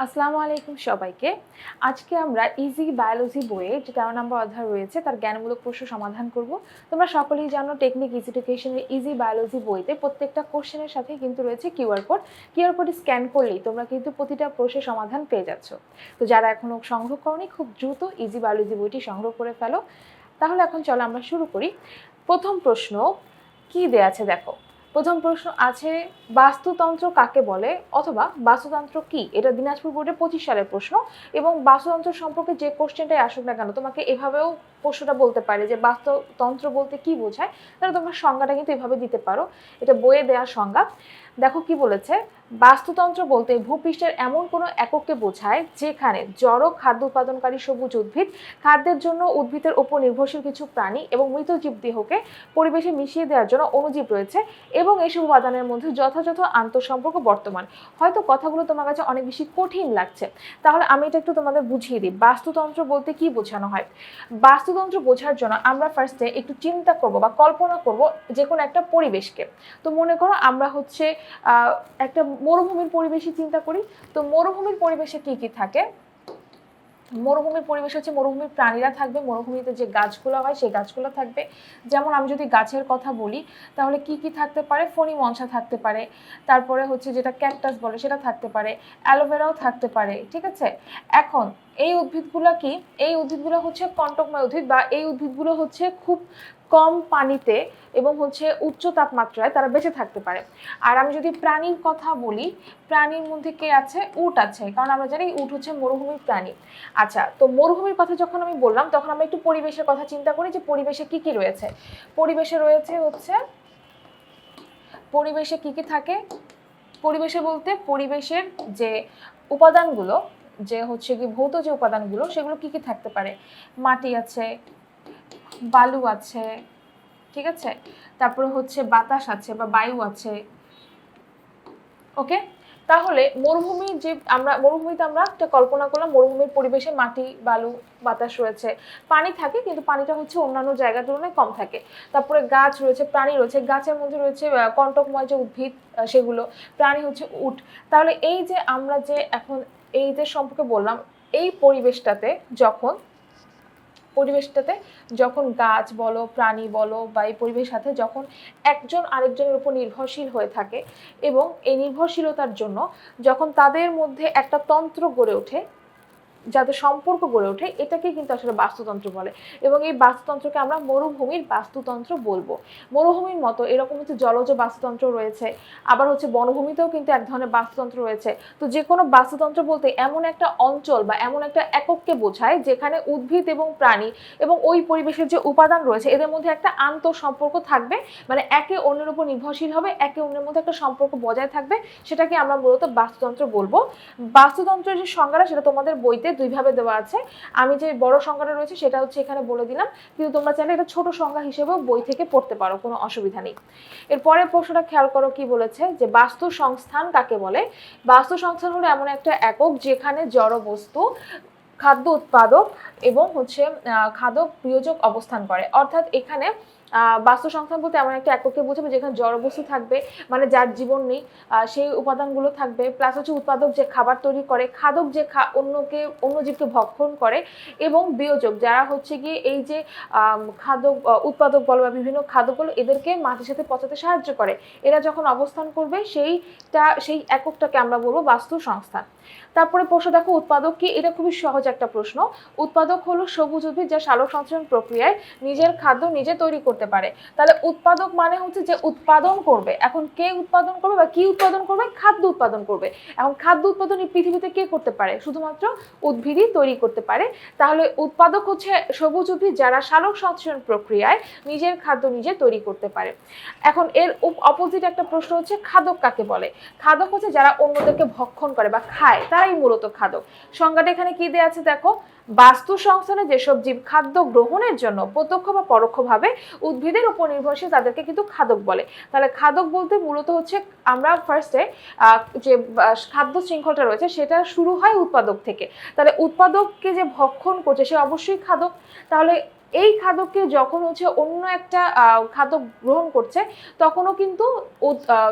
আসসালামু আলাইকুম সবাইকে। আজকে আমরা ইজি বায়োলজি বইয়ে যে তেরো নম্বর অধ্যায় রয়েছে, তার জ্ঞানমূলক প্রশ্ন সমাধান করব। তোমরা সকলেই জানো টেকনিক ইজি এডুকেশনের ইজি বায়োলজি বইতে প্রত্যেকটা কোশ্চেনের সাথে কিন্তু রয়েছে QR code QR code scan করলেই তোমরা কিন্তু প্রতিটা প্রশ্নের সমাধান পেয়ে যাচ্ছ। তো যারা এখনও সংগ্রহ করনি, খুব দ্রুত ইজি বায়োলজি বইটি সংগ্রহ করে ফেলো। তাহলে এখন চলো আমরা শুরু করি। প্রথম প্রশ্ন, কি দেয়া আছে দেখো? প্রথম প্রশ্ন আছে, বাস্তুতন্ত্র কাকে বলে অথবা বাস্তুতন্ত্র কি? এটা দিনাজপুর বোর্ডের পঁচিশ সালের প্রশ্ন এবং বাস্তুতন্ত্র সম্পর্কে যে কোশ্চেনটাই আসুক না কেন, তোমাকে এভাবেও প্রশ্নটা বলতে পারে যে বাস্তুতন্ত্র বলতে কি বোঝায়, তাহলে তোমরা সংজ্ঞাটা কিন্তু এভাবে দিতে পারো। এটা বইয়ে দেওয়া সংজ্ঞা। দেখো কি বলেছে, বাস্তুতন্ত্র বলতে ভূপৃষ্ঠের এমন কোনো একককে বোঝায় যেখানে জড় খাদ্য উৎপাদনকারী সবুজ উদ্ভিদ, খাদ্যের জন্য উদ্ভিদের উপর নির্ভরশীল কিছু প্রাণী এবং মৃত জীব দেহকে পরিবেশে মিশিয়ে দেওয়ার জন্য অণুজীব রয়েছে এবং এইসব উপাদানের মধ্যে যথাযথ আন্তঃসম্পর্ক বর্তমান। হয়তো কথাগুলো তোমার কাছে অনেক বেশি কঠিন লাগছে। তাহলে আমি এটা একটু তোমাদের বুঝিয়ে দিই। বাস্তুতন্ত্র বলতে কি বোঝানো হয়? বাস্তুতন্ত্র বোঝার জন্য আমরা ফার্স্টে একটু চিন্তা করব বা কল্পনা করব যে কোনো একটা পরিবেশকে। তো মনে করো আমরা হচ্ছে একটা মরুভূমির পরিবেশই চিন্তা করি। তো মরুভূমির পরিবেশে কি কি থাকে? মরুভূমির পরিবেশ হচ্ছে মরুভূমির প্রাণীরা থাকবে, মরুভূমিতে যে গাছগুলো হয় সেই গাছগুলো থাকবে। যেমন আমি যদি গাছের কথা বলি, তাহলে কি কি থাকতে পারে? ফণি মনসা থাকতে পারে। তারপরে হচ্ছে যেটা ক্যাকটাস বলে সেটা থাকতে পারে। অ্যালোভেরাও থাকতে পারে, ঠিক আছে? এখন এই উদ্ভিদগুলো কি? এই উদ্ভিদগুলো হচ্ছে কণ্টকময় উদ্ভিদ বা এই উদ্ভিদগুলো হচ্ছে খুব কম পানিতে এবং হচ্ছে উচ্চ তাপমাত্রায় তারা বেঁচে থাকতে পারে। আর আমি যদি প্রাণীর কথা বলি, প্রাণীর মধ্যে কে আছে? উট আছে। কারণ আমরা জানি উট হচ্ছে মরুভূমির প্রাণী। আচ্ছা তো মরুভূমির কথা যখন আমি বললাম, তখন আমরা একটু পরিবেশের কথা চিন্তা করি যে পরিবেশে কি কি রয়েছে। পরিবেশে রয়েছে হচ্ছে, পরিবেশে কি কি থাকে? পরিবেশে বলতে পরিবেশের যে উপাদানগুলো যে হচ্ছে কি ভৌত যে উপাদানগুলো, সেগুলো কি কি থাকতে পারে? মাটি আছে, বালু আছে, ঠিক আছে? তারপরে হচ্ছে বাতাস আছে বা বায়ু আছে, ওকে? তাহলে মরুভূমি যে আমরা, মরুভূমিতে আমরা একটা কল্পনা করলাম, মরুভূমির পরিবেশে মাটি, বালু, বাতাস রয়েছে। পানি থাকে, কিন্তু পানিটা হচ্ছে অন্যান্য জায়গার তুলনায় কম থাকে। তারপরে গাছ রয়েছে, প্রাণী রয়েছে, গাছের মধ্যে রয়েছে কণ্টকময় যে উদ্ভিদ সেগুলো, প্রাণী হচ্ছে উট। তাহলে এই যে আমরা যে এখন এই যে সম্পর্কে বললাম, এই পরিবেশটাতে যখন পরিবেশটাতে যখন গাছ বলো, প্রাণী বলো বা এই পরিবেশের সাথে যখন একজন আরেকজনের উপর নির্ভরশীল হয়ে থাকে এবং এই নির্ভরশীলতার জন্য যখন তাদের মধ্যে একটা তন্ত্র গড়ে ওঠে যাতে সম্পর্ক গড়ে ওঠে, এটাকে কিন্তু আসলে বাস্তুতন্ত্র বলে। এবং এই বাস্তুতন্ত্রকে আমরা মরুভূমির বাস্তুতন্ত্র বলব। মরুভূমির মতো এরকম হচ্ছে জলজ বাস্তুতন্ত্র রয়েছে, আবার হচ্ছে বনভূমিতেও কিন্তু এক ধরনের বাস্তুতন্ত্র রয়েছে। তো যে কোনো বাস্তুতন্ত্র বলতে এমন একটা অঞ্চল বা এমন একটা একককে বোঝায় যেখানে উদ্ভিদ এবং প্রাণী এবং ওই পরিবেশের যে উপাদান রয়েছে, এদের মধ্যে একটা আন্তঃ সম্পর্ক থাকবে। মানে একে অন্যের উপর নির্ভরশীল হবে, একে অন্যের মধ্যে একটা সম্পর্ক বজায় থাকবে, সেটাকে আমরা মূলত বাস্তুতন্ত্র বলব। বাস্তুতন্ত্রের যে সংজ্ঞাটা, সেটা তোমাদের বইতে দুইভাবে দেওয়া আছে। আমি যে বড় সংজ্ঞাটা রয়েছে সেটা হচ্ছে এখানে বলে দিলাম। কিন্তু তোমরা চাইলে এটা ছোট সংখ্যা হিসেবেও বই থেকে পড়তে পারো, কোনো অসুবিধা নেই। এরপরে প্রশ্নটা খেয়াল করো কি বলেছে যে বাস্তু সংস্থান কাকে বলে? বাস্তু সংস্থান হলো এমন একটা একক যেখানে জড় বস্তু, খাদ্য উৎপাদক এবং হচ্ছে খাদ্য বিয়োজক অবস্থান করে। অর্থাৎ এখানে বাস্তু সংস্থান বলতে এমন একটা এককে বোঝাবে যেখানে জড়বস্তু থাকবে মানে যার জীবন নেই সেই উপাদানগুলো থাকবে প্লাস হচ্ছে উৎপাদক যে খাবার তৈরি করে, খাদক যে অন্যকে, অন্য জীবকে ভক্ষণ করে, এবং বিয়োজক যারা হচ্ছে গিয়ে এই যে খাদক উৎপাদক বলো বা বিভিন্ন খাদক এদেরকে মাটির সাথে পচাতে সাহায্য করে। এরা যখন অবস্থান করবে, সেইটা, সেই এককটাকে আমরা বলব বাস্তু সংস্থান তারপরে প্রশ্ন, দেখো উৎপাদক কি? এটা খুবই সহজ একটা প্রশ্ন। উৎপাদক হলো সবুজ উদ্ভিদ যা সালোক সংশ্লেষণ প্রক্রিয়ায় নিজের খাদ্য নিজে তৈরি করতে পারে। তাহলে উৎপাদক মানে হচ্ছে যে উৎপাদন করবে। এখন কে উৎপাদন করবে বা কি উৎপাদন করবে? খাদ্য উৎপাদন করবে। এখন খাদ্য উৎপাদন এই পৃথিবীতে কে করতে পারে? শুধুমাত্র উদ্ভিদই তৈরি করতে পারে। তাহলে উৎপাদক হচ্ছে সবুজ উদ্ভিদ যারা সালোক সংশ্লেষণ প্রক্রিয়ায় নিজের খাদ্য নিজে তৈরি করতে পারে। এখন এর অপোজিট একটা প্রশ্ন হচ্ছে খাদক কাকে বলে? খাদক হচ্ছে যারা অন্যদেরকে ভক্ষণ করে বা খায়। তারাই মূলত খাদক। সংজ্ঞাটা এখানে কি দেওয়া আছে দেখো? বাস্তু সংস্থানে যেসব জীব খাদ্য গ্রহণের জন্য প্রত্যক্ষ বা পরোক্ষভাবে উদ্ভিদের উপর নির্ভরশীল, তাদেরকে কিন্তু খাদক বলে। তাহলে খাদক বলতে মূলত হচ্ছে আমরা ফার্স্টে যে খাদ্য শৃঙ্খলটা রয়েছে, সেটা শুরু হয় উৎপাদক থেকে। তাহলে উৎপাদককে যে ভক্ষণ করছে, সে অবশ্যই খাদক। তাহলে এই খাদককে যখন হচ্ছে অন্য একটা খাদক গ্রহণ করছে, তখনও কিন্তু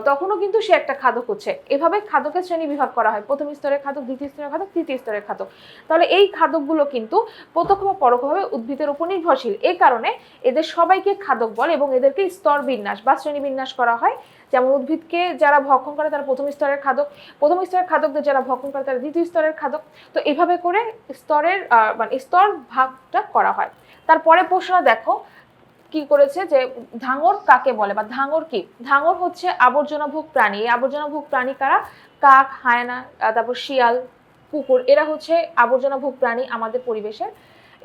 তখনও কিন্তু সে একটা খাদক হচ্ছে। এভাবে খাদকের শ্রেণি বিভাগ করা হয়। প্রথম স্তরের খাদক, দ্বিতীয় স্তরের খাদক, তৃতীয় স্তরের খাদক। তাহলে এই খাদকগুলো কিন্তু প্রত্যক্ষ বা পরোক্ষভাবে উদ্ভিদের উপর নির্ভরশীল। এই কারণে এদের সবাইকে খাদক বলে এবং এদেরকে স্তর বিন্যাস বা শ্রেণি বিন্যাস করা হয়। যেমন উদ্ভিদকে যারা ভক্ষণ করে তারা প্রথম স্তরের খাদক, প্রথম স্তরের খাদকদের যারা ভক্ষণ করে তারা দ্বিতীয় স্তরের খাদক। তো এভাবে করে স্তরের মানে স্তর ভাগটা করা হয়। তারপরে প্রশ্ন দেখো, কি করেছে যে ধাঙর কাকে বলে বা ধাঙর কি? ধাঙর হচ্ছে আবর্জনাভোগ প্রাণী। এই আবর্জনাভোগ প্রাণী কারা? কাক, হায়না তারপর শিয়াল, কুকুর, এরা হচ্ছে আবর্জনাভোগ প্রাণী আমাদের পরিবেশের।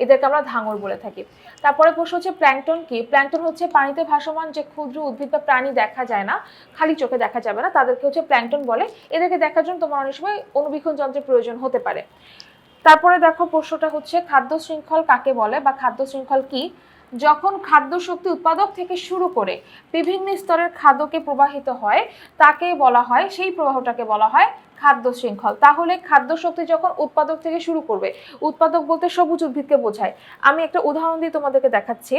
এদেরকে আমরা ধাঙর বলে থাকি। তারপরে প্রশ্ন হচ্ছে প্ল্যাংটন কি? প্ল্যাংটন হচ্ছে পানিতে ভাসমান যে ক্ষুদ্র উদ্ভিদ বা প্রাণী দেখা যায় না, খালি চোখে দেখা যাবে না, তাদেরকে হচ্ছে প্ল্যাংটন বলে। এদেরকে দেখার জন্য তোমার অনেক সময় অনুবীক্ষণ যন্ত্রের প্রয়োজন হতে পারে। তারপরে দেখো প্রশ্নটা হচ্ছে, খাদ্য শৃঙ্খল কাকে বলে বা খাদ্য শৃঙ্খল কি? যখন খাদ্য শক্তি উৎপাদক থেকে শুরু করে বিভিন্ন স্তরের খাদ্যকে প্রবাহিত হয়, তাকে বলা হয়, সেই প্রবাহটাকে বলা হয় খাদ্য শৃঙ্খল। তাহলে খাদ্য শক্তি যখন উৎপাদক থেকে শুরু করবে, উৎপাদক বলতে সবুজ উদ্ভিদকে বোঝায়। আমি একটা উদাহরণ দিয়ে তোমাদেরকে দেখাচ্ছি।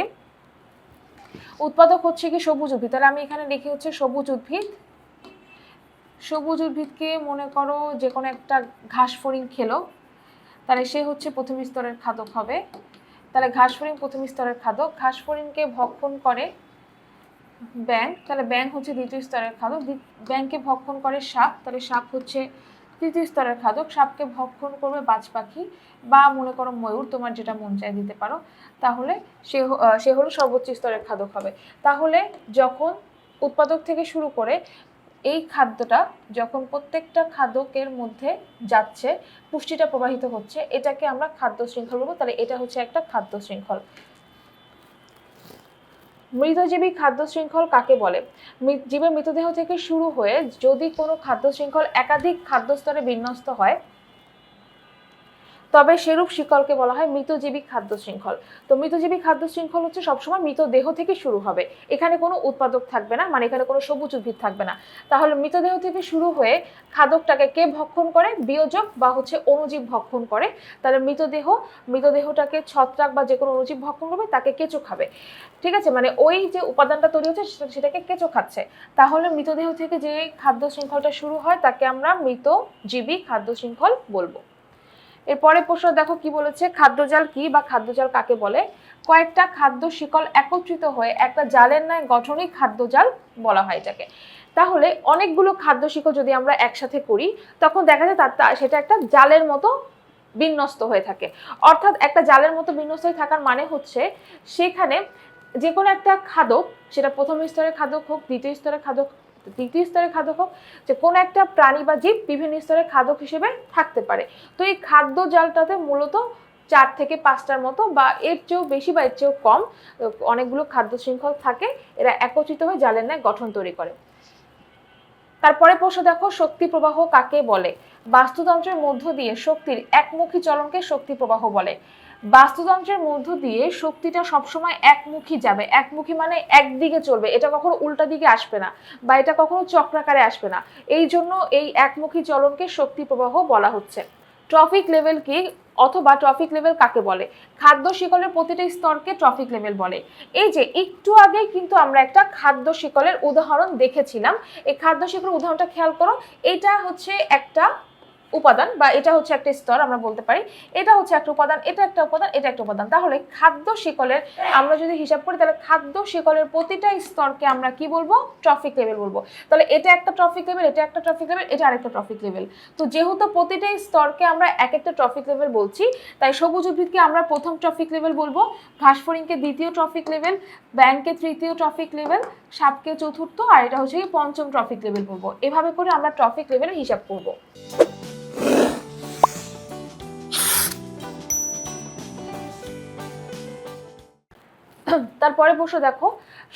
উৎপাদক হচ্ছে কি সবুজ উদ্ভিদ? তাহলে আমি এখানে লিখে হচ্ছে সবুজ উদ্ভিদ। সবুজ উদ্ভিদকে মনে করো যে কোনো একটা ঘাস ফড়িং খেলো তাহলে সে হচ্ছে প্রথম স্তরের খাদক হবে। তাহলে ঘাস ফড়িং প্রথম স্তরের খাদক। ঘাস ফড়িংকে ভক্ষণ করে ব্যাং তাহলে ব্যাং হচ্ছে দ্বিতীয় স্তরের খাদক। ব্যাংকে ভক্ষণ করে সাপ। তাহলে সাপ হচ্ছে তৃতীয় স্তরের খাদক। সাপকে ভক্ষণ করবে বাজ পাখি বা মনে করো ময়ূর, তোমার যেটা মন চায় দিতে পারো। তাহলে সে সে হলো সর্বোচ্চ স্তরের খাদক হবে। তাহলে যখন উৎপাদক থেকে শুরু করে এই খাদ্যটা যখন প্রত্যেকটা খাদকের মধ্যে যাচ্ছে, পুষ্টিটা প্রবাহিত হচ্ছে, এটাকে আমরা খাদ্য শৃঙ্খল বলব, তাহলে এটা হচ্ছে একটা খাদ্য শৃঙ্খল। মৃতজীবী খাদ্য শৃঙ্খল কাকে বলে? জীবের মৃতদেহ থেকে শুরু হয়ে যদি কোনো খাদ্য শৃঙ্খল একাধিক খাদ্যস্তরে বিন্যস্ত হয় তবে সেরূপ শিকলকে বলা হয় মৃতজীবী খাদ্য শৃঙ্খল। তো মৃতজীবী খাদ্য শৃঙ্খল হচ্ছে সবসময় মৃতদেহ থেকে শুরু হবে। এখানে কোনো উৎপাদক থাকবে না মানে এখানে কোনো সবুজ উদ্ভিদ থাকবে না। তাহলে মৃতদেহ থেকে শুরু হয়ে খাদকটাকে কে ভক্ষণ করে? বিয়োজক বা হচ্ছে অণুজীব ভক্ষণ করে। তাহলে মৃতদেহ মৃতদেহটাকে ছত্রাক বা যে কোনো অণুজীব ভক্ষণ করবে, তাকে কেঁচো খাবে। ঠিক আছে? মানে ওই যে উপাদানটা তৈরি হচ্ছে সেটাকে কেঁচো খাচ্ছে। তাহলে মৃতদেহ থেকে যে খাদ্য শৃঙ্খলটা শুরু হয়, তাকে আমরা মৃতজীবী খাদ্য শৃঙ্খল বলব। এরপরে প্রশ্ন দেখো কি বলেছে, খাদ্যজাল কি বা খাদ্যজাল কাকে বলে? কয়েকটা খাদ্য শিকল একত্রিত হয়ে একটা জালের ন্যায় গঠনই খাদ্যজাল বলা হয় এটাকে। তাহলে অনেকগুলো খাদ্য শিকল যদি আমরা একসাথে করি, তখন দেখা যায় তার সেটা একটা জালের মতো বিন্যস্ত হয়ে থাকে। অর্থাৎ একটা জালের মতো বিন্যস্ত হয়ে থাকার মানে হচ্ছে সেখানে যে কোনো একটা খাদক, সেটা প্রথম স্তরের খাদক হোক, দ্বিতীয় স্তরের খাদক তৃতীয় স্তরের খাদক হোক, যে কোনো একটা প্রাণী বা জীব বিভিন্ন স্তরের খাদক হিসেবে থাকতে পারে। তো এই খাদ্য জালটাতে মূলত চার থেকে পাঁচটার মতো বা এর চেয়েও বেশি বা এর চেয়েও কম অনেকগুলো খাদ্য শৃঙ্খল থাকে, এরা একত্রিত হয়ে জালের ন্যায় গঠন তৈরি করে। তারপরে প্রশ্ন দেখো, শক্তি প্রবাহ কাকে বলে? বাস্তুতন্ত্রের মধ্য দিয়ে শক্তির একমুখী চলনকে শক্তি প্রবাহ বলে। বাস্তুতন্ত্রের মধ্য দিয়ে শক্তিটা সবসময় একমুখী যাবে। একমুখী মানে একদিকে চলবে। এটা কখনো উল্টা দিকে আসবে না বা এটা কখনো চক্রাকারে আসবে না। এই জন্য এই একমুখী চলনকে শক্তি প্রবাহ বলা হচ্ছে। ট্রফিক লেভেল কি অথবা ট্রফিক লেভেল কাকে বলে? খাদ্য শিকলের প্রতিটা স্তরকে ট্রফিক লেভেল বলে। এই যে, একটু আগে কিন্তু আমরা একটা খাদ্য শিকলের উদাহরণ দেখেছিলাম। এই খাদ্য শিকলের উদাহরণটা খেয়াল করো। এটা হচ্ছে একটা উপাদান বা এটা হচ্ছে একটা স্তর, আমরা বলতে পারি। এটা হচ্ছে একটা উপাদান, এটা একটা উপাদান, এটা একটা উপাদান। তাহলে খাদ্য শিকলের, আমরা যদি হিসাব করি, তাহলে খাদ্য শিকলের প্রতিটা স্তরকে আমরা কি বলব? ট্রফিক লেভেল বলব। তাহলে এটা একটা ট্রফিক লেভেল এটা একটা ট্রফিক লেভেল এটা আরেকটা ট্রফিক লেভেল তো যেহেতু প্রতিটা স্তরকে আমরা এক একটা ট্রফিক লেভেল বলছি, তাই সবুজ উদ্ভিদকে আমরা প্রথম ট্রফিক লেভেল বলব, ঘাসফড়িংকে দ্বিতীয় ট্রফিক লেভেল ব্যাংকে তৃতীয় ট্রফিক লেভেল সাপকে চতুর্থ, আর এটা হচ্ছে পঞ্চম ট্রফিক লেভেল বলব। এভাবে করে আমরা ট্রফিক লেভেলের হিসাব করব। তারপরে প্রশ্ন দেখো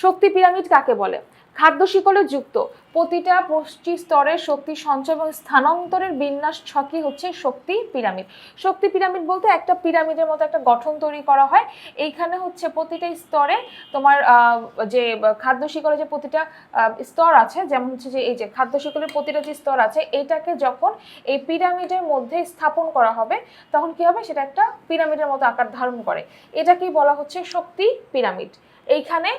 শক্তি পিরামিড কাকে বলে? খাদ্য শিকলে যুক্ত। প্রতিটা পুষ্টি স্তরের শক্তি সঞ্চয় এবং স্থানান্তরের বিন্যাস ছকই হচ্ছে শক্তি পিরামিড। শক্তি পিরামিড বলতে একটা পিরামিডের মতো একটা গঠন তৈরি করা হয়। এইখানে হচ্ছে প্রতিটা স্তরে তোমার যে খাদ্য শিকলে যে প্রতিটা স্তর আছে, যেমন হচ্ছে যে এই যে খাদ্য শিকলের প্রতিটা যে স্তর আছে, এটাকে যখন এই পিরামিডের মধ্যে স্থাপন করা হবে, তখন কি হবে? সেটা একটা পিরামিডের মতো আকার ধারণ করে। এটাকেই বলা হচ্ছে শক্তি পিরামিড। এইখানে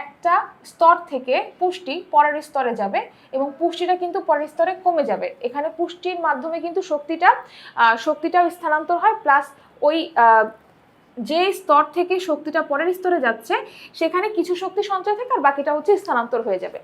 একটা স্তর থেকে পুষ্টি পরের স্তরে যাবে এবং পুষ্টিটা কিন্তু পরের স্তরে কমে যাবে। এখানে পুষ্টির মাধ্যমে কিন্তু শক্তিটা শক্তিটাও স্থানান্তর হয়, প্লাস ওই যে স্তর থেকে শক্তিটা পরের স্তরে যাচ্ছে, সেখানে কিছু শক্তি সঞ্চয় থাকে আর বাকিটা হচ্ছে স্থানান্তর হয়ে যাবে।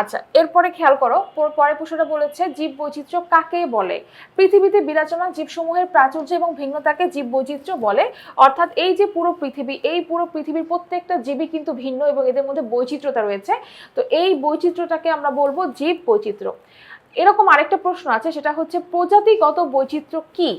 আচ্ছা এরপরে খেয়াল করো, পরে প্রশ্নটা বলেছে জীব বৈচিত্র্য কাকে বলে? পৃথিবীতে বিরাজমান জীবসমূহের প্রাচুর্য এবং ভিন্নতাকে জীব বৈচিত্র্য বলে। অর্থাৎ এই যে পুরো পৃথিবী, এই পুরো পৃথিবীর প্রত্যেকটা জীবই কিন্তু ভিন্ন এবং এদের মধ্যে বৈচিত্র্যতা রয়েছে। তো এই বৈচিত্র্যটাকে আমরা বলব জীব বৈচিত্র্য এরকম আরেকটা প্রশ্ন আছে, সেটা হচ্ছে প্রজাতিগত বৈচিত্র্য কি?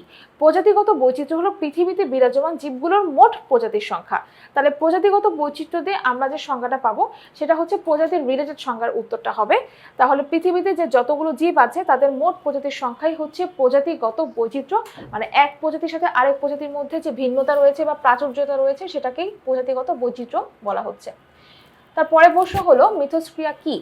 প্রজাতিগত বৈচিত্র্য হলো পৃথিবীতে বিরাজমান জীবগুলোর মোট প্রজাতির সংখ্যা। তাহলে প্রজাতিগত বৈচিত্র্য দিয়ে আমরা যে সংখ্যাটা পাবো, সেটা হচ্ছে প্রজাতির রিলেটেড সংখ্যার উত্তরটা হবে। তাহলে পৃথিবীতে যে যতগুলো জীব আছে, তাদের মোট প্রজাতির সংখ্যাই হচ্ছে প্রজাতিগত বৈচিত্র্য। মানে এক প্রজাতির সাথে আরেক প্রজাতির মধ্যে যে ভিন্নতা রয়েছে বা প্রাচুর্যতা রয়েছে, সেটাকেই প্রজাতিগত বৈচিত্র্য বলা হচ্ছে। তারপরে প্রশ্ন হলো, মিথস্ক্রিয়া কি?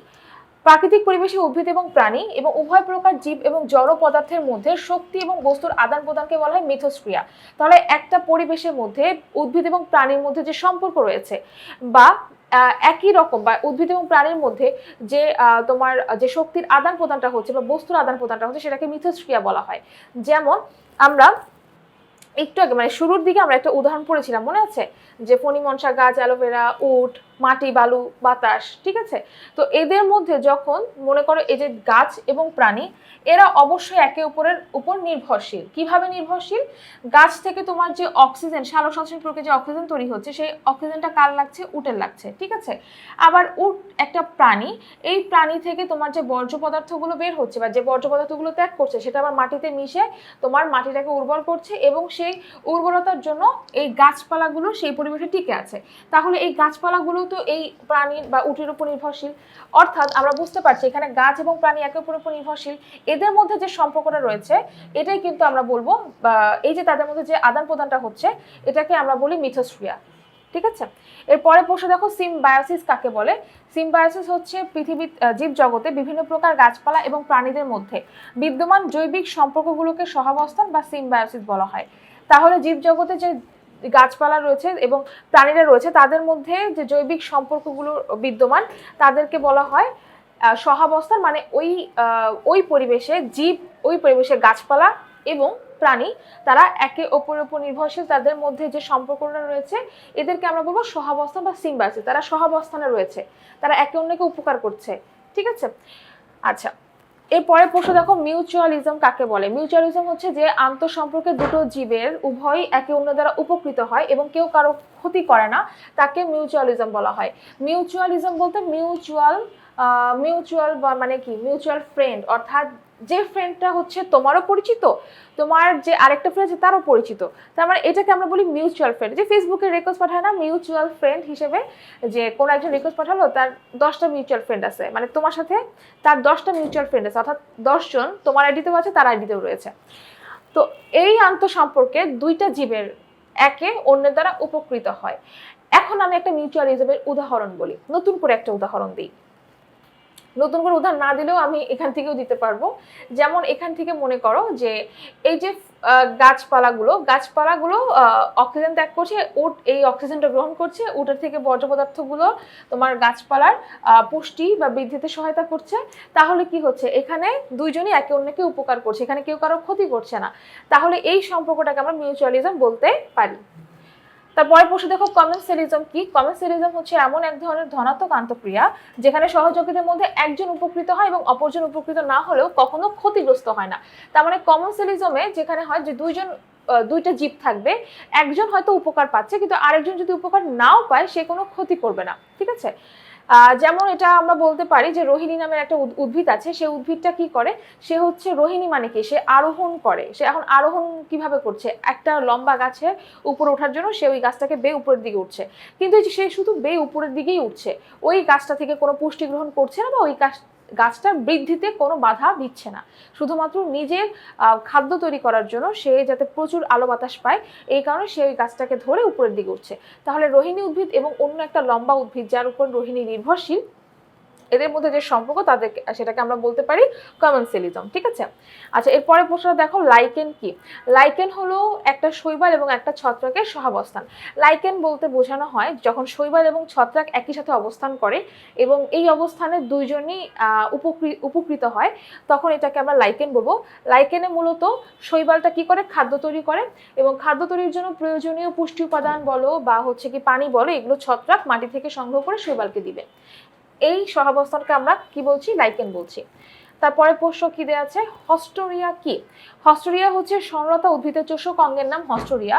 প্রাকৃতিক পরিবেশে উদ্ভিদ এবং প্রাণী এবং উভয় প্রকার জীব এবং জড় পদার্থের মধ্যে শক্তি এবং বস্তুর আদান প্রদানকে বলা হয় মিথস্ক্রিয়া। তাহলে একটা পরিবেশের মধ্যে উদ্ভিদ এবং প্রাণীর মধ্যে যে সম্পর্ক রয়েছে বা একই রকম বা উদ্ভিদ এবং প্রাণীর মধ্যে যে তোমার যে শক্তির আদান প্রদানটা হচ্ছে বা বস্তুর আদান প্রদানটা হচ্ছে সেটাকে মিথস্ক্রিয়া বলা হয়। যেমন আমরা একটু আগে মানে শুরুর দিকে আমরা একটা উদাহরণ পড়েছিলাম, মনে আছে? যে ফণিমনসা গাছ অ্যালোভেরা উট, মাটি, বালু, বাতাস, ঠিক আছে? তো এদের মধ্যে যখন মনে করো এই যে গাছ এবং প্রাণী, এরা অবশ্যই একে অপরের উপর নির্ভরশীল। কীভাবে নির্ভরশীল? গাছ থেকে তোমার যে অক্সিজেন সালোক সংশ্লেষণ প্রক্রিয়া যে অক্সিজেন তৈরি হচ্ছে, সেই অক্সিজেনটা কার লাগছে? উটের লাগছে, ঠিক আছে? আবার উট একটা প্রাণী, এই প্রাণী থেকে তোমার যে বর্জ্য পদার্থগুলো বের হচ্ছে বা যে বর্জ্য পদার্থগুলো ত্যাগ করছে, সেটা আবার মাটিতে মিশে তোমার মাটিটাকে উর্বর করছে এবং সেই উর্বরতার জন্য এই গাছপালাগুলো সেই পরিবেশে টিকে আছে। তাহলে এই গাছপালাগুলো তো এই প্রাণীর বা উটের উপর নির্ভরশীল। অর্থাৎ আমরা বুঝতে পারছি এখানে গাছ এবং প্রাণী একে অপরের উপর নির্ভরশীল। এদের মধ্যে যে সম্পর্কটা রয়েছে, এটাই কিন্তু আমরা বলব এই যে তাদের মধ্যে যে আদান প্রদানটা হচ্ছে, এটাকে আমরা বলি মিথস্ক্রিয়া। ঠিক আছে? এরপরে প্রশ্ন দেখো, সিমবায়োসিস কাকে বলে? সিমবায়োসিস হচ্ছে পৃথিবী জীব জগতে বিভিন্ন প্রকার গাছপালা এবং প্রাণীদের মধ্যে বিদ্যমান জৈবিক সম্পর্কগুলোকে সহাবস্থান বা সিমবায়োসিস বলা হয়। তাহলে জীব জগতে যে গাছপালা রয়েছে এবং প্রাণীরা রয়েছে, তাদের মধ্যে যে জৈবিক সম্পর্কগুলো বিদ্যমান, তাদেরকে বলা হয় সহাবস্থান মানে ওই ওই পরিবেশে জীব, ওই পরিবেশে গাছপালা এবং প্রাণী, তারা একে অপরের উপর নির্ভরশীল, তাদের মধ্যে যে সম্পর্কটা রয়েছে, এদেরকে আমরা বলব সহাবস্থান বা সিম্বাসিস তারা সহাবস্থানে রয়েছে, তারা একে অন্যকে উপকার করছে, ঠিক আছে? আচ্ছা এরপরে প্রশ্ন দেখো মিউচুয়ালিজম কাকে বলে? মিউচুয়ালিজম হচ্ছে যে আন্তঃসম্পর্কে দুটো জীবের উভয়ই একে অন্য দ্বারা উপকৃত হয় এবং কেউ কারও ক্ষতি করে না, তাকে মিউচুয়ালিজম বলা হয়। মিউচুয়ালিজম বলতে মিউচুয়াল মিউচুয়াল বা মানে কি? মিউচুয়াল ফ্রেন্ড অর্থাৎ যে ফ্রেন্ডটা হচ্ছে তোমারও পরিচিত, তোমার যে আরেকটা ফ্রেন্ড আছে তারও পরিচিত। তার মানে এটাকে আমরা বলি মিউচুয়াল ফ্রেন্ড যে ফেসবুকে রিকোয়েস্ট পাঠায় না মিউচুয়াল ফ্রেন্ড হিসেবে যে কোনো একজন রিকোয়েস্ট পাঠালো, তার দশটা মিউচুয়াল ফ্রেন্ড আছে। মানে তোমার সাথে তার দশটা মিউচুয়াল ফ্রেন্ড আছে, অর্থাৎ দশজন তোমার আইডিতেও আছে, তার আইডিতেও রয়েছে। তো এই আন্তঃসম্পর্কে দুইটা জীবের একে অন্যের দ্বারা উপকৃত হয়। এখন আমি একটা মিউচুয়ালিজমের উদাহরণ বলি, নতুন করে একটা উদাহরণ দিই। নতুন করে উদাহরণ না দিলেও আমি এখান থেকেও দিতে পারব। যেমন এখান থেকে মনে করো যে এই যে গাছপালাগুলো গাছপালাগুলো অক্সিজেন ত্যাগ করছে উট এই অক্সিজেনটা গ্রহণ করছে উটের থেকে বর্জ্য পদার্থগুলো তোমার গাছপালার পুষ্টি বা বৃদ্ধিতে সহায়তা করছে। তাহলে কি হচ্ছে? এখানে দুইজনই একে অন্যকে উপকার করছে, এখানে কেউ কারও ক্ষতি করছে না। তাহলে এই সম্পর্কটাকে আমরা মিউচুয়ালিজম বলতে পারি। তারপরে প্রশ্ন দেখো কমেন্সেলিজম কি? কমেন্সেলিজম হচ্ছে এমন এক ধরনের ধনাত্মক আন্তঃক্রিয়া যেখানে সহযোগীদের মধ্যে একজন উপকৃত হয় এবং অপরজন উপকৃত না হলেও কখনো ক্ষতিগ্রস্ত হয় না। তার মানে কমেন্সেলিজমে যেখানে হয় যে দুইজন দুইটা জীব থাকবে, একজন হয়তো উপকার পাচ্ছে, কিন্তু আরেকজন যদি উপকার নাও পায়, সে কোনো ক্ষতি করবে না। ঠিক আছে? যেমন এটা আমরা বলতে পারি যে রোহিণী নামের একটা উদ্ভিদ আছে, সে উদ্ভিদটা কি করে? সে হচ্ছে রোহিণী মানে কি? সে আরোহণ করে। সে এখন আরোহণ কীভাবে করছে? একটা লম্বা গাছে উপরে ওঠার জন্য সে ওই গাছটাকে বে উপরের দিকে উঠছে। কিন্তু সে শুধু বে উপরের দিকেই উঠছে, ওই গাছটা থেকে কোনো পুষ্টি গ্রহণ করছে না বা ওই গাছ গাছটার বৃদ্ধিতে কোনো বাধা দিচ্ছে না। শুধুমাত্র নিজের খাদ্য তৈরি করার জন্য সে যাতে প্রচুর আলো বাতাস পায়, এই কারণে সে ওই গাছটাকে ধরে উপরের দিকে উঠছে। তাহলে রোহিণী উদ্ভিদ এবং অন্য একটা লম্বা উদ্ভিদ যার উপর রোহিণী নির্ভরশীল এদের মধ্যে যে সম্পর্ক তাদের সেটাকে আমরা বলতে পারি কমেন্সেলিজম ঠিক আছে? আচ্ছা এরপরে প্রশ্নটা দেখো লাইকেন কি? লাইকেন হলো একটা শৈবাল এবং একটা ছত্রাকের সহাবস্থান। লাইকেন বলতে বোঝানো হয় যখন শৈবাল এবং ছত্রাক একই সাথে অবস্থান করে এবং এই অবস্থানে দুইজনই উপকৃত হয়, তখন এটাকে আমরা লাইকেন বলব। লাইকেনে মূলত শৈবালটা কি করে? খাদ্য তৈরি করে এবং খাদ্য তৈরির জন্য প্রয়োজনীয় পুষ্টি উপাদান বলো বা হচ্ছে কি পানি বলো, এগুলো ছত্রাক মাটি থেকে সংগ্রহ করে শৈবালকে দিবে। এই সহাবস্থানকে আমরা কি বলছি? লাইকেন বলছি। তারপরে প্রশ্ন কি দেওয়া আছে? হস্টোরিয়া কি? হস্টোরিয়া হচ্ছে সরলতা উদ্ভিদের চোষক অঙ্গের নাম হস্টোরিয়া।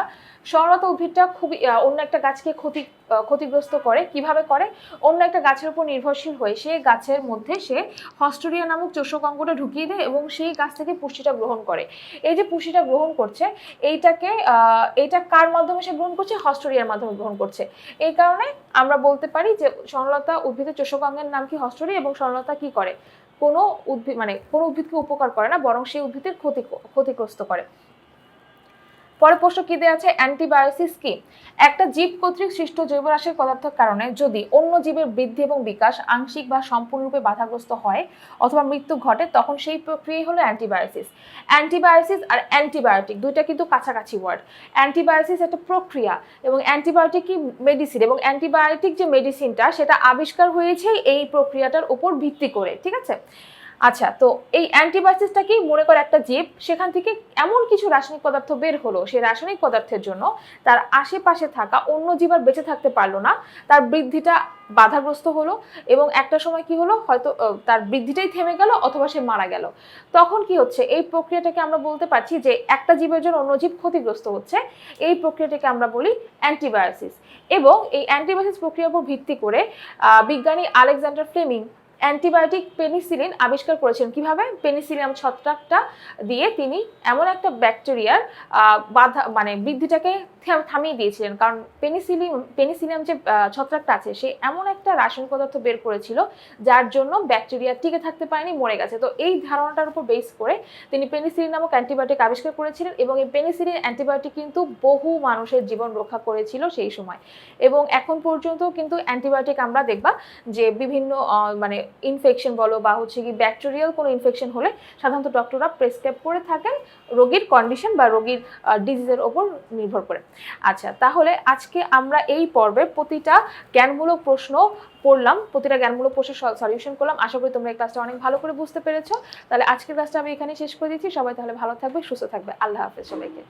সরলতা উদ্ভিদটা খুবই অন্য একটা গাছকে ক্ষতি ক্ষতিগ্রস্ত করে। কীভাবে করে? অন্য একটা গাছের উপর নির্ভরশীল হয়ে সে গাছের মধ্যে সে হস্টোরিয়া নামক চোষক অঙ্গটা ঢুকিয়ে দেয় এবং সেই গাছ থেকে পুষ্টিটা গ্রহণ করে। এই যে পুষ্টিটা গ্রহণ করছে, এইটাকে এইটা কার মাধ্যমে সে গ্রহণ করছে? হস্টোরিয়ার মাধ্যমে গ্রহণ করছে। এই কারণে আমরা বলতে পারি যে সরলতা উদ্ভিদের চোষক অঙ্গের নাম কি হস্টোরিয়া এবং সরলতা কি করে? কোনো উদ্ভিদ মানে কোনো উদ্ভিদকে উপকার করে না বরং সেই উদ্ভিদের ক্ষতি ক্ষতিগ্রস্ত করে। পরে প্রশ্ন কি দেওয়া আছে? অ্যান্টিবায়োসিস কি একটা জীব কর্তৃক সৃষ্ট জৈব পদার্থের কারণে যদি অন্য জীবের বৃদ্ধি এবং বিকাশ আংশিক বা সম্পূর্ণরূপে বাধাগ্রস্ত হয় অথবা মৃত্যু ঘটে, তখন সেই প্রক্রিয়াই হলো অ্যান্টিবায়োসিস অ্যান্টিবায়োসিস আর অ্যান্টিবায়োটিক দুইটা কিন্তু কাছাকাছি ওয়ার্ড অ্যান্টিবায়োসিস একটা প্রক্রিয়া এবং অ্যান্টিবায়োটিক কি? মেডিসিন এবং অ্যান্টিবায়োটিক যে মেডিসিনটা সেটা আবিষ্কার হয়েছে এই প্রক্রিয়াটার উপর ভিত্তি করে, ঠিক আছে? আচ্ছা তো এই অ্যান্টিবায়োটিসটা কি মনে করে একটা জীব, সেখান থেকে এমন কিছু রাসায়নিক পদার্থ বের হলো, সেই রাসায়নিক পদার্থের জন্য তার আশেপাশে থাকা অন্য জীব আর বেঁচে থাকতে পারল না, তার বৃদ্ধিটা বাধাগ্রস্ত হলো এবং একটা সময় কি হলো, হয়তো তার বৃদ্ধিটাই থেমে গেল অথবা সে মারা গেল। তখন কি হচ্ছে, এই প্রক্রিয়াটাকে আমরা বলতে পারছি যে একটা জীবের জন্য অন্য জীব ক্ষতিগ্রস্ত হচ্ছে, এই প্রক্রিয়াটাকে আমরা বলি অ্যান্টিবায়োসিস এবং এই অ্যান্টিবায়োসিস প্রক্রিয়ার উপর ভিত্তি করে বিজ্ঞানী আলেকজান্ডার ফ্লেমিং অ্যান্টিবায়োটিক পেনিসিলিন আবিষ্কার করেছেন কীভাবে? পেনিসিলিয়াম ছত্রাকটা দিয়ে তিনি এমন একটা ব্যাকটেরিয়ার বাধা মানে বৃদ্ধিটাকে থামিয়ে দিয়েছিলেন। কারণ পেনিসিলিন পেনিসিলিয়াম যে ছত্রাকটা আছে, সে এমন একটা রাসায়নিক পদার্থ বের করেছিল, যার জন্য ব্যাকটেরিয়া টিকে থাকতে পারেনি, মরে গেছে। তো এই ধারণাটার উপর বেস করে তিনি পেনিসিলিন নামক অ্যান্টিবায়োটিক আবিষ্কার করেছিলেন এবং এই পেনিসিলিন অ্যান্টিবায়োটিক কিন্তু বহু মানুষের জীবন রক্ষা করেছিল সেই সময়। এবং এখন পর্যন্ত কিন্তু অ্যান্টিবায়োটিক আমরা দেখবা যে বিভিন্ন মানে ইনফেকশন বলো বা হচ্ছে কি ব্যাকটেরিয়াল কোনো ইনফেকশন হলে সাধারণত ডক্টররা প্রেসক্রাইব করে থাকেন রোগীর কন্ডিশন বা রোগীর ডিজিজের ওপর নির্ভর করে। আচ্ছা তাহলে আজকে আমরা এই পর্বে প্রতিটা জ্ঞানমূলক প্রশ্ন পড়লাম, প্রতিটা জ্ঞানমূলক প্রশ্নের সলিউশন করলাম। আশা করি তোমরা এই ক্লাসটা অনেক ভালো করে বুঝতে পেরেছ। তাহলে আজকের ক্লাসটা আমি এখানে শেষ করে দিচ্ছি। সবাই তাহলে ভালো থাকবে, সুস্থ থাকবে। আল্লাহ হাফেজ সবাইকে।